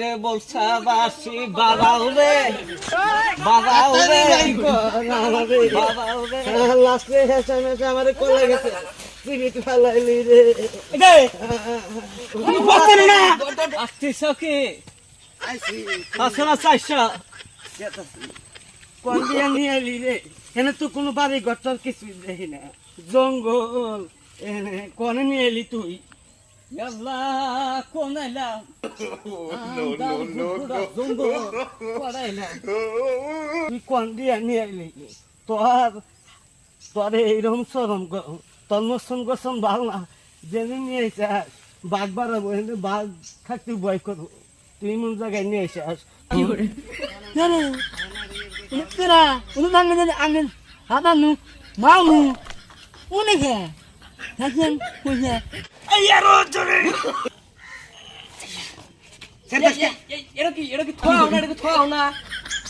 রে বলছা বাসি বাবাও রে বাবাও রে। বাবাও রে। লাস্টে হেসে মেসে আমার কোলে গেছে সিগারেট ফালাইলি রে। আসছিস কি? আসো না চাইছো কোন দিয়া নিয়ে এলি রে? এনে তো কোনো বাড়ি ঘর কিছু দেখি না। জঙ্গল এনে কোনে নিয়ে এলি তুই? আল্লাহ কোন এলাম জঙ্গল পড়াইলাম তুই কোন দিয়া নিয়ে এলি তোর তোর এইরকম সরম তোর মসন গসন ভালো না জেনে নিয়ে এসে বাঘ বাড়াবো এনে বাঘ থাকতে ভয় করব তুই এমন জায়গায় নিয়ে এসে আস Kira, ini kan ngene angin. Apa nu? Hasan punya.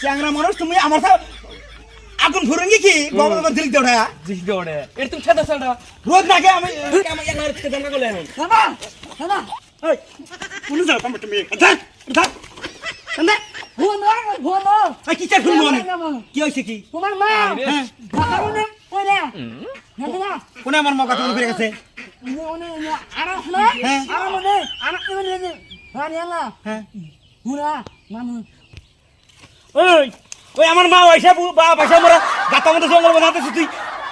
চ্যাংরা মানুষ তুমি আমার সাথে আগুন কি বাবা তোমার দিল দৌড়ে তুমি রোজ নাকি আমি না গলে. এই যাও তুমি তুমি কি হইছে Kumar ma. হ্যাঁ কোনে আমার মগা তুমি ফিরে গেছে. হ্যাঁ? ওই ওই আমার মা পয়সা বা পয়সা মোরা গাতা মতো জঙ্গল বানাতেছিস তুই।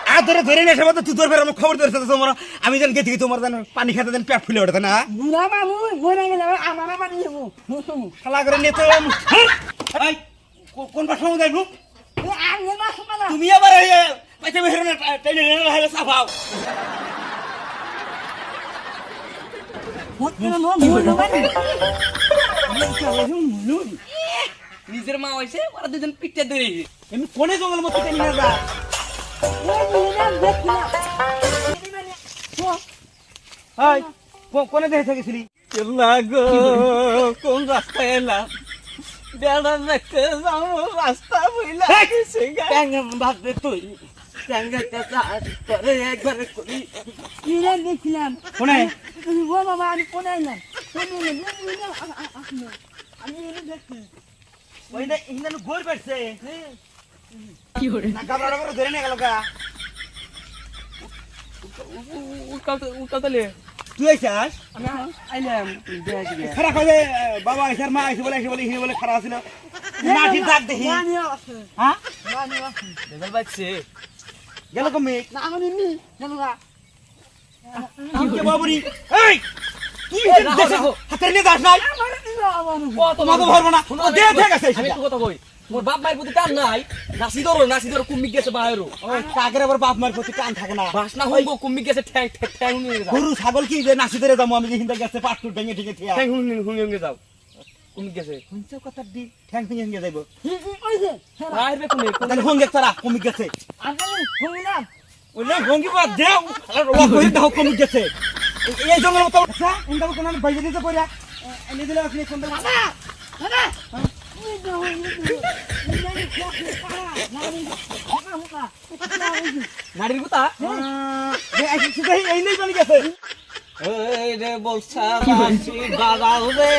আর ধরে ধরে নিয়ে এসে তুই ফের আমার খবর ধরেছে তো তোমরা? আমি যেন গেছি তোমার যেন পানি খেতে যেন পেট ফুলে ওঠে না? Musuh. খেলা করে নিয়ে তো কো- কোন মধ্যে যাইবো তুমি আবার পাইতে বের না টাইনে না হেলে সাফাও? নিজের মা হইছে ওরা দুজন পিঠে ধরে এমনি কোনে জঙ্গল মতো টেনে নিয়ে যা কো- কোনে দেখে থেকেছিলি লাগো কোন রাস্তায় এলাম বেড়া দেখতে যাব রাস্তা। ট্যাঙ্গা ভাববে তুই ট্যাঙ্গা তোরে একবারে করি দেখছিলাম ও বাবা আমি কোনে এলাম আমি দেখছি ওই না ইন্দান গোর পেটছে কি হরে না গাবড়া করে ধরে নিয়ে গেল গা উল্কাতে উল্কাতে তুই আইছাস আইলাম খারাপ হবে বাবা আইছে মা আইছে বলে আইছে বলে বলে খারাপ ছিল মাটির দাগ দেখি হ্যাঁ পাইছে গেল কমে। না আমি নি জানুগা কে বাবুরি এই তুই রাখো। হাতের নিয়ে যাস নাই। তোমাকে ভরবো না। ও দে দে গেছে আমি একটু কথা কই মোর বাপ মায়ের প্রতি টান নাই। নাসি ধরো নাসি ধরো কুম্মি গেছে বাইরো। কাকের আবার বাপ মার প্রতি টান থাকে না। বাসনা হইব কুম্মি গেছে ঠ্যাং ঠ্যাং ঠ্যাং গরু ছাগল কি যে নাচি ধরে যাব আমি হিন্দা গেছে পাটকুর ভেঙে ঠিক ঠ্যাং হুঙ্গি হুঙ্গি যাও। কুম্মি গেছে শুনছো কথা দি ঠ্যাং ভেঙে ভেঙে যাইব বাইরে কুম্মি তাহলে দেখ তারা কমি গেছে আমি ওই না ভঙ্গি পা দেও ও কই দাও কমি গেছে এই- জঙ্গল মতো আচ্ছা ইন্দা কোন বাইরে দিতে পড়া এনে দিলে আপনি কোন নারীর এই নেই জানি গেছে এই রে বলছা বাসি বাবাও রে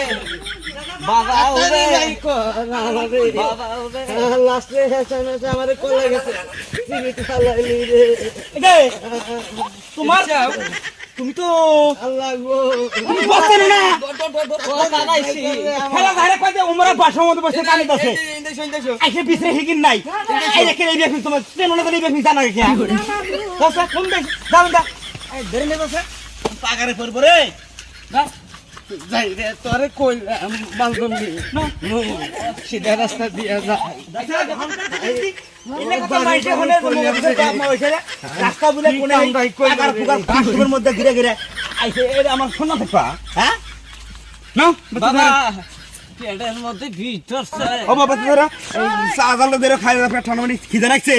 তোমার তুমি তো আল্লাহ গো। তুমি বসতে না দাদাইছি খেলা ধারে কইতে উমরা বাসা মতো বসে কানে দছে আইসে পিছে হিগিন নাই। এই রেখে এই বেফি তোমার। ট্রেন না এই বেফি জানা কি দছে ফোন দে দা ধরে নে পাগারে পড়ব রে। যাই রে তোরে কইলাম বান্ধব নি। সিধা রাস্তা দিয়া যা রাস্তা বলে কোনে কামড়াই কই পাগার ফুগার বাথরুমের মধ্যে ঘিরে ঘিরে। আইসে এটা আমার শোনা থাকবা হ্যাঁ? নাও বাবা পেটের মধ্যে ভিতর ও বাবা তোরা সাজাল ধরে খাই পেট ঠান্ডা মানে খিদে রাখছে